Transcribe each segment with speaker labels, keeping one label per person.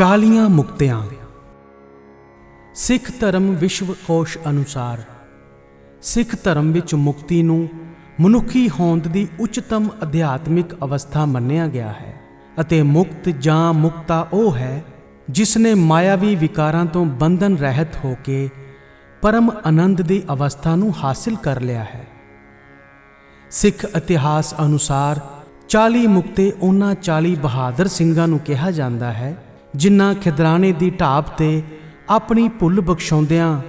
Speaker 1: ਚਾਲੀਆਂ ਮੁਕਤਿਆਂ। ਸਿੱਖ ਧਰਮ ਵਿਸ਼ਵ ਕੋਸ਼ ਅਨੁਸਾਰ, ਸਿੱਖ ਧਰਮ ਵਿੱਚ ਮੁਕਤੀ ਨੂੰ ਮਨੁੱਖੀ ਹੋਂਦ ਦੀ ਉੱਚਤਮ ਅਧਿਆਤਮਿਕ ਅਵਸਥਾ ਮੰਨਿਆ ਗਿਆ ਹੈ ਅਤੇ ਮੁਕਤ ਜਾਂ ਮੁਕਤਾ ਉਹ ਹੈ ਜਿਸ ਨੇ ਮਾਇਆਵੀ ਵਿਕਾਰਾਂ ਤੋਂ ਬੰਧਨ ਰਹਿਤ ਹੋ ਕੇ ਪਰਮ ਆਨੰਦ ਦੀ ਅਵਸਥਾ ਨੂੰ ਹਾਸਿਲ ਕਰ ਲਿਆ ਹੈ। ਸਿੱਖ ਇਤਿਹਾਸ ਅਨੁਸਾਰ 40 ਮੁਕਤੇ ਉਹਨਾਂ 40 ਬਹਾਦਰ ਸਿੰਘਾਂ ਨੂੰ ਕਿਹਾ ਜਾਂਦਾ ਹੈ ਜਿਨ੍ਹਾਂ ਖਿਦਰਾਣੇ ਦੀ ਢਾਬ ਤੇ ਆਪਣੀ ਭੁੱਲ ਬਖਸ਼ਾਉਂਦਿਆਂ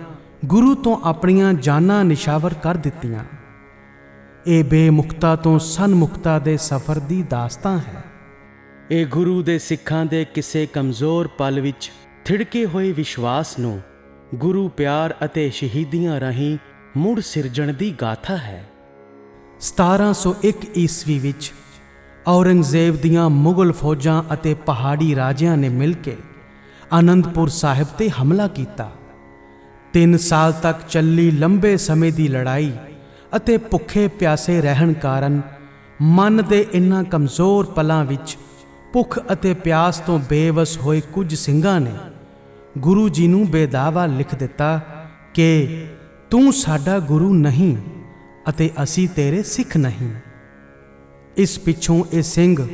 Speaker 1: ਗੁਰੂ ਤੋਂ ਆਪਣੀਆਂ ਜਾਨਾਂ ਨਿਸ਼ਾਵਰ ਕਰ ਦਿੱਤੀਆਂ। ਇਹ ਬੇਮੁਖਤਾ ਤੋਂ ਸਨਮੁਖਤਾ ਦੇ ਸਫ਼ਰ ਦੀ ਦਾਸਤਾਂ ਹੈ। ਇਹ ਗੁਰੂ ਦੇ ਸਿੱਖਾਂ ਦੇ ਕਿਸੇ ਕਮਜ਼ੋਰ ਪਲ ਵਿੱਚ ਥਿੜਕੇ ਹੋਏ ਵਿਸ਼ਵਾਸ ਨੂੰ ਗੁਰੂ ਪਿਆਰ ਅਤੇ ਸ਼ਹੀਦੀਆਂ ਰਾਹੀਂ ਮੁੜ ਸਿਰਜਣ ਦੀ ਗਾਥਾ ਹੈ। 1701 ਈਸਵੀ ਵਿੱਚ ਔਰੰਗਜ਼ੇਬ ਦੀਆਂ ਮੁਗਲ ਫੌਜਾਂ ਅਤੇ ਪਹਾੜੀ ਰਾਜਿਆਂ ਨੇ ਮਿਲ ਕੇ ਆਨੰਦਪੁਰ ਸਾਹਿਬ ਤੇ ਹਮਲਾ ਕੀਤਾ। 3 ਸਾਲ ਤੱਕ ਚੱਲੀ ਲੰਬੇ ਸਮੇਂ ਦੀ ਲੜਾਈ ਅਤੇ ਭੁੱਖੇ ਪਿਆਸੇ ਰਹਿਣ ਕਾਰਨ ਮਨ ਦੇ ਇਨ੍ਹਾਂ ਕਮਜ਼ੋਰ ਪਲਾਂ ਵਿੱਚ ਭੁੱਖ ਅਤੇ ਪਿਆਸ ਤੋਂ ਬੇਵਸ ਹੋਏ ਕੁਝ ਸਿੰਘਾਂ ਨੇ ਗੁਰੂ ਜੀ ਨੂੰ ਬੇਦਾਵਾ ਲਿਖ ਦਿੱਤਾ ਕਿ, ਤੂੰ ਸਾਡਾ ਗੁਰੂ ਨਹੀਂ ਅਤੇ ਅਸੀਂ ਤੇਰੇ ਸਿੱਖ ਨਹੀਂ। ਇਸ ਪਿੱਛੋਂ ਇਹ ਸਿੰਘ,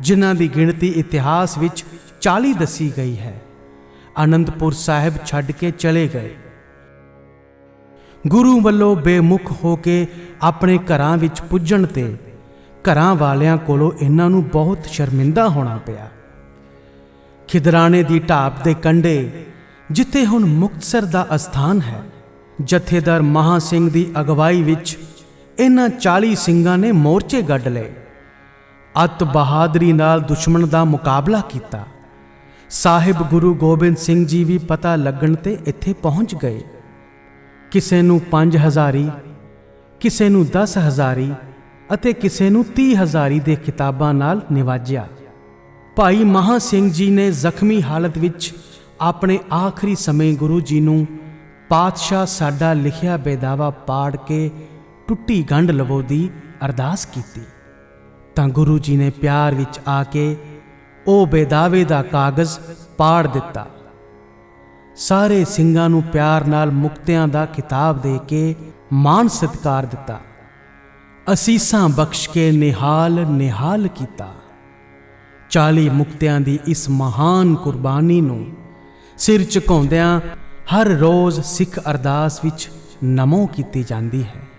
Speaker 1: ਜਿਨ੍ਹਾਂ ਦੀ ਗਿਣਤੀ ਇਤਿਹਾਸ ਵਿੱਚ 40 ਦੱਸੀ ਗਈ ਹੈ ਅਨੰਦਪੁਰ ਸਾਹਿਬ ਛੱਡ ਕੇ ਚਲੇ ਗਏ। ਗੁਰੂ ਵੱਲੋਂ ਬੇਮੁਖ ਹੋ ਕੇ ਆਪਣੇ ਘਰਾਂ ਵਿੱਚ ਪੁੱਜਣ ਤੇ ਘਰਾਂ ਵਾਲਿਆਂ ਕੋਲੋਂ ਇਹਨਾਂ ਨੂੰ ਬਹੁਤ ਸ਼ਰਮਿੰਦਾ ਹੋਣਾ ਪਿਆ। ਖਿਦਰਾਣੇ ਦੀ ਢਾਬ ਦੇ ਕੰਢੇ, ਜਿੱਥੇ ਹੁਣ ਮੁਕਤਸਰ ਦਾ ਅਸਥਾਨ ਹੈ, ਜਥੇਦਾਰ ਮਹਾ ਸਿੰਘ ਦੀ ਅਗਵਾਈ ਵਿੱਚ ਇਹਨਾਂ 40 ਸਿੰਘਾਂ ਨੇ ਮੋਰਚੇ ਗੱਡ ਲਏ। ਅਤ ਬਹਾਦਰੀ ਨਾਲ ਦੁਸ਼ਮਣ ਦਾ ਮੁਕਾਬਲਾ ਕੀਤਾ। ਸਾਹਿਬ ਗੁਰੂ ਗੋਬਿੰਦ ਸਿੰਘ ਜੀ ਵੀ ਪਤਾ ਲੱਗਣ ਤੇ ਇੱਥੇ ਪਹੁੰਚ ਗਏ। ਕਿਸੇ ਨੂੰ 5000 ਕਿਸੇ ਨੂੰ 10000 ਅਤੇ ਕਿਸੇ ਨੂੰ 30000 ਦੇ ਕਿਤਾਬਾਂ ਨਾਲ ਨਿਵਾਜਿਆ। ਭਾਈ ਮਹਾ ਸਿੰਘ ਜੀ ਨੇ ਜ਼ਖਮੀ ਹਾਲਤ ਵਿੱਚ ਆਪਣੇ ਆਖਰੀ ਸਮੇਂ ਗੁਰੂ ਜੀ ਨੂੰ ਪਾਤਸ਼ਾਹ ਸਾਡਾ ਲਿਖਿਆ ਬੇਦਾਵਾ ਪਾੜ ਕੇ ਟੁੱਟੀ ਗੰਢ ਲਵੋ ਦੀ ਅਰਦਾਸ ਕੀਤੀ। ਤਾਂ ਗੁਰੂ ਜੀ ਨੇ ਪਿਆਰ ਵਿੱਚ ਆ ਕੇ ਉਹ ਬੇਦਾਵੇ ਦਾ ਕਾਗਜ਼ ਪਾੜ ਦਿੱਤਾ। ਸਾਰੇ ਸਿੰਘਾਂ ਨੂੰ ਪਿਆਰ ਨਾਲ ਮੁਕਤਿਆਂ ਦਾ ਖਿਤਾਬ ਦੇ ਕੇ ਮਾਨ ਸਤਕਾਰ ਦਿੱਤਾ। ਅਸੀਸਾਂ ਬਖਸ਼ ਕੇ ਨਿਹਾਲ ਨਿਹਾਲ ਕੀਤਾ। 40 ਮੁਕਤਿਆਂ ਦੀ ਇਸ ਮਹਾਨ ਕੁਰਬਾਨੀ ਨੂੰ ਸਿਰ ਝੁਕਾਉਂਦਿਆਂ ਹਰ ਰੋਜ਼ ਸਿੱਖ ਅਰਦਾਸ ਵਿੱਚ ਨਮੋ ਕੀਤੀ ਜਾਂਦੀ ਹੈ।